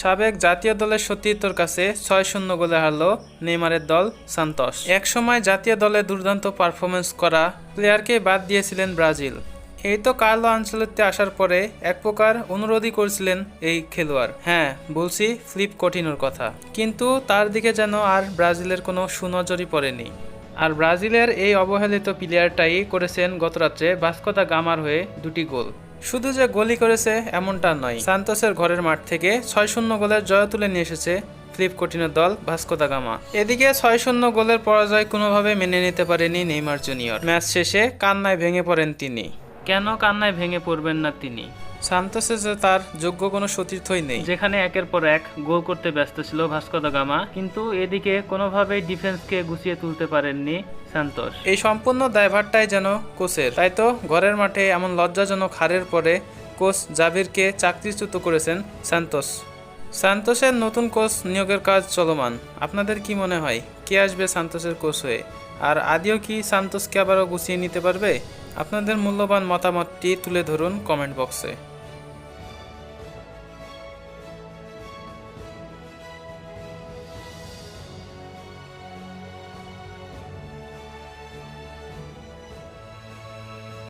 সাবেক জাতীয় দলের সতীর্থর কাছে ছয় শূন্য গোলে হারল নেইমারের দল সান্তোস। একসময় জাতীয় দলে দুর্দান্ত পারফরমেন্স করা প্লেয়ারকে বাদ দিয়েছিলেন ব্রাজিল। এই তো কার্লো আঞ্চলিকতে আসার পরে এক প্রকার অনুরোধই করেছিলেন এই খেলোয়াড়। হ্যাঁ বলছি ফ্লিপ কঠিনোর কথা। কিন্তু তার দিকে যেন আর ব্রাজিলের কোনো সুনজরই পড়েনি। আর ব্রাজিলের এই অবহেলিত প্লেয়ারটাই করেছেন গতরাত্রে ভাস্কোদা গামার হয়ে দুটি গোল। শুধু যে গোলই করেছে এমনটা নয়। সান্তোসের ঘরের মাঠ থেকে ছয় শূন্য গোলের জয় তুলে নিয়ে এসেছে ফ্লিপ কঠিনের দল ভাস্কোদা গামা। এদিকে ছয় শূন্য গোলের পরাজয় কোনোভাবে মেনে নিতে পারেনি নেইমার জুনিয়র। ম্যাচ শেষে কান্নায় ভেঙে পড়েন তিনি। কেন কান্নায় ভেঙে পড়বেন না তিনি? সান্তোসে যে তার যোগ্য কোনো সতীর্থই নেই। যেখানে একের পর এক গোল করতে ব্যস্ত ছিল ভাস্কো দা গামা কিন্তু এদিকে কোনোভাবেই ডিফেন্সকে গুছিয়ে তুলতে পারেননি সান্তোস এই সম্পূর্ণ দায়ভারটাই যেন কোচের। তাই তো, ঘরের মাঠে এমন লজ্জাজনক হারের পরে কোচ জাভিরকে চাকরিচ্যুত করেছেন সান্তোস সান্তোসের নতুন কোচ নিয়োগের কাজ চলমান। আপনাদের কি মনে হয়, কে আসবে সান্তোসের কোচ হয়ে? আর আদিও কি সান্তোসকে আবারও গুছিয়ে নিতে পারবে? আপনাদের মূল্যবান মতামতটি তুলে ধরুন কমেন্ট বক্সে।